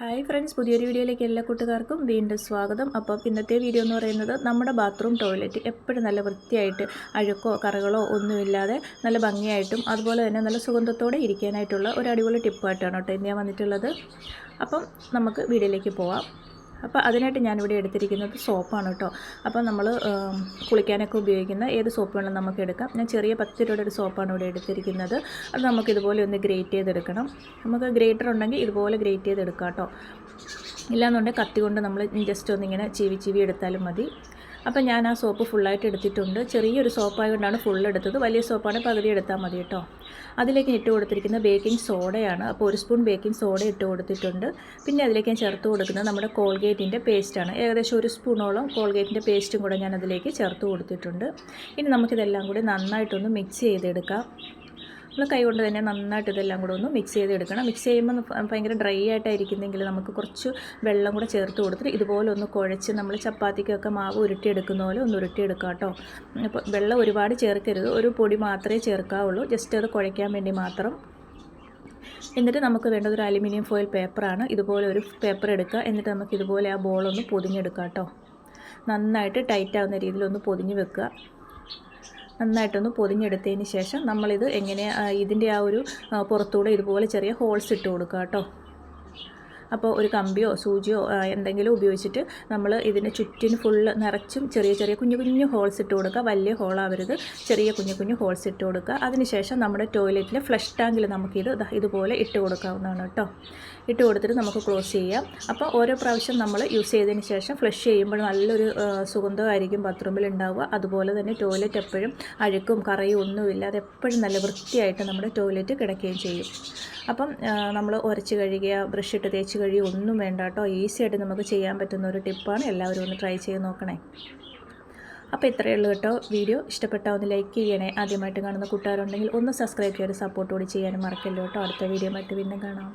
Hi friends പുതിയൊരു വീഡിയോയിലേക്ക് എല്ലാ കൂട്ടുകാർക്കും വീണ്ടും സ്വാഗതം. അപ്പോൾ ഇന്നത്തെ വീഡിയോ എന്ന് പറയുന്നത് നമ്മുടെ ബാത്റൂം ടോയ്ലറ്റ്. എപ്പോഴും നല്ല വൃത്തിയായിട്ട് അഴുക്കോ കറകളോ ഒന്നുമില്ലാതെ നല്ല ഭംഗിയായിട്ടും അതുപോലെ തന്നെ നല്ല സുഗന്ധത്തോടെ ഇരിക്കാനായിട്ടുള്ള ഒരു അടിപൊളി ടിപ്പായിട്ടാണ് കേട്ടോ ഇന്ന് ഞാൻ വന്നിട്ടുള്ളത്. അപ്പം നമുക്ക് വീഡിയോയിലേക്ക് പോവാം. അപ്പോൾ അതിനായിട്ട് ഞാനിവിടെ എടുത്തിരിക്കുന്നത് സോപ്പാണ് കേട്ടോ. അപ്പോൾ നമ്മൾ കുളിക്കാനൊക്കെ ഉപയോഗിക്കുന്ന ഏത് സോപ്പ് വേണം നമുക്ക് എടുക്കാം. ഞാൻ ചെറിയ പത്ത് രൂപയുടെ ഒരു സോപ്പാണ് ഇവിടെ എടുത്തിരിക്കുന്നത്. അത് നമുക്ക് ഇതുപോലെ ഒന്ന് ഗ്രേറ്റ് ചെയ്തെടുക്കണം. നമുക്ക് ഗ്രേറ്റർ ഉണ്ടെങ്കിൽ ഇതുപോലെ ഗ്രേറ്റ് ചെയ്തെടുക്കാം കേട്ടോ. ഇല്ലാന്നുണ്ടെങ്കിൽ കത്തി കൊണ്ട് നമ്മൾ ജസ്റ്റ് ഒന്നിങ്ങനെ ചീവി ചീവി എടുത്താലും മതി. അപ്പം ഞാൻ ആ സോപ്പ് ഫുള്ളായിട്ട് എടുത്തിട്ടുണ്ട്. ചെറിയൊരു സോപ്പായതുകൊണ്ടാണ് ഫുൾ എടുത്തത്. വലിയ സോപ്പാണ് പകുതി എടുത്താൽ മതി കേട്ടോ. അതിലേക്ക് ഇട്ട് കൊടുത്തിരിക്കുന്ന ബേക്കിംഗ് സോഡയാണ് അപ്പോൾ ഒരു സ്പൂൺ ബേക്കിംഗ് സോഡ ഇട്ട് കൊടുത്തിട്ടുണ്ട്. പിന്നെ അതിലേക്ക് ഞാൻ ചേർത്ത് കൊടുക്കുന്നത് നമ്മുടെ കോൾഗേറ്റിന്റെ പേസ്റ്റാണ് ഏകദേശം ഒരു സ്പൂണോളം കോൾഗേറ്റിന്റെ പേസ്റ്റും കൂടെ ഞാൻ അതിലേക്ക് ചേർത്ത് കൊടുത്തിട്ടുണ്ട്. ഇനി നമുക്കിതെല്ലാം കൂടി നന്നായിട്ടൊന്ന് മിക്സ് ചെയ്തെടുക്കാം. നമ്മൾ കൈ കൊണ്ട് തന്നെ നന്നായിട്ട് ഇതെല്ലാം കൂടെ ഒന്ന് മിക്സ് ചെയ്തെടുക്കണം. മിക്സ് ചെയ്യുമ്പോൾ ഭയങ്കര ഡ്രൈ ആയിട്ടായിരിക്കുന്നെങ്കിൽ നമുക്ക് കുറച്ച് വെള്ളം കൂടെ ചേർത്ത് കൊടുത്തിട്ട് ഇതുപോലെ ഒന്ന് കുഴച്ച് നമ്മൾ ചപ്പാത്തിക്കൊക്കെ മാവ് ഉരുട്ടിയെടുക്കുന്ന പോലെ ഒന്ന് ഉരുട്ടിയെടുക്കാം കേട്ടോ. അപ്പോൾ വെള്ളം ഒരുപാട് ചേർക്കരുത്. ഒരു പൊടി മാത്രമേ ചേർക്കാവുള്ളൂ. ജസ്റ്റ് അത് കുഴയ്ക്കാൻ വേണ്ടി മാത്രം. എന്നിട്ട് നമുക്ക് വേണ്ടത് ഒരു അലുമിനിയം ഫോയിൽ പേപ്പറാണ് ഇതുപോലെ ഒരു പേപ്പർ എടുക്കുക. എന്നിട്ട് നമുക്ക് ഇതുപോലെ ആ ബോളൊന്ന് പൊതിഞ്ഞെടുക്കാം കേട്ടോ. നന്നായിട്ട് ടൈറ്റ് ആവുന്ന രീതിയിൽ ഒന്ന് പൊതിഞ്ഞ് വെക്കുക. നന്നായിട്ടൊന്ന് പൊതിഞ്ഞെടുത്തതിന് ശേഷം നമ്മളിത് എങ്ങനെ ഇതിന്റെ ആ ഒരു പുറത്തൂടെ ഇതുപോലെ ചെറിയ ഹോൾസ് ഇട്ട് കൊടുക്കുക കേട്ടോ. അപ്പോൾ ഒരു കമ്പിയോ സൂചിയോ എന്തെങ്കിലും ഉപയോഗിച്ചിട്ട് നമ്മൾ ഇതിന് ചുറ്റിന് ഫുള്ള് നിറച്ചും ചെറിയ ചെറിയ കുഞ്ഞു കുഞ്ഞു ഹോൾസ് ഇട്ട് കൊടുക്കുക. വലിയ ഹോളാവരുത് ചെറിയ കുഞ്ഞു കുഞ്ഞു ഹോൾസ് ഇട്ട് കൊടുക്കുക. അതിനുശേഷം നമ്മുടെ ടോയ്ലറ്റിലെ ഫ്ലഷ് ടാങ്കിൽ നമുക്കിത് ഇതുപോലെ ഇട്ട് കൊടുക്കാവുന്നതാണ് കേട്ടോ. ഇട്ട് കൊടുത്തിട്ട് നമുക്ക് ക്ലോസ് ചെയ്യാം. അപ്പോൾ ഓരോ പ്രാവശ്യം നമ്മൾ യൂസ് ചെയ്തതിന് ശേഷം ഫ്ലഷ് ചെയ്യുമ്പോൾ നല്ലൊരു സുഗന്ധമായിരിക്കും ബാത്റൂമിൽ ഉണ്ടാവുക. അതുപോലെ തന്നെ ടോയ്ലറ്റ് എപ്പോഴും അഴുക്കും കറയും ഒന്നുമില്ലാതെ എപ്പോഴും നല്ല വൃത്തിയായിട്ട് നമ്മുടെ ടോയ്ലറ്റ് കിടക്കുകയും ചെയ്യും. അപ്പം നമ്മൾ ഉരച്ച് കഴുകിയ ബ്രഷ് ഇട്ട് തേച്ച് കഴിയും. ഒന്നും വേണ്ട കേട്ടോ. ഈസി ആയിട്ട് നമുക്ക് ചെയ്യാൻ പറ്റുന്ന ഒരു ടിപ്പാണ് എല്ലാവരും ഒന്ന് ട്രൈ ചെയ്ത് നോക്കണേ. അപ്പോൾ ഇത്രയേ ഉള്ളൂ കേട്ടോ വീഡിയോ ഇഷ്ടപ്പെട്ടാൽ ഒന്ന് ലൈക്ക് ചെയ്യണേ. ആദ്യമായിട്ട് കാണുന്ന കൂട്ടുകാരുണ്ടെങ്കിൽ ഒന്ന് സബ്സ്ക്രൈബ് ചെയ്യാൻ സപ്പോർട്ട് കൂടി ചെയ്യാനും മറക്കല്ലോ കേട്ടോ. അടുത്ത വീഡിയോ മറ്റ് പിന്നെ കാണാം.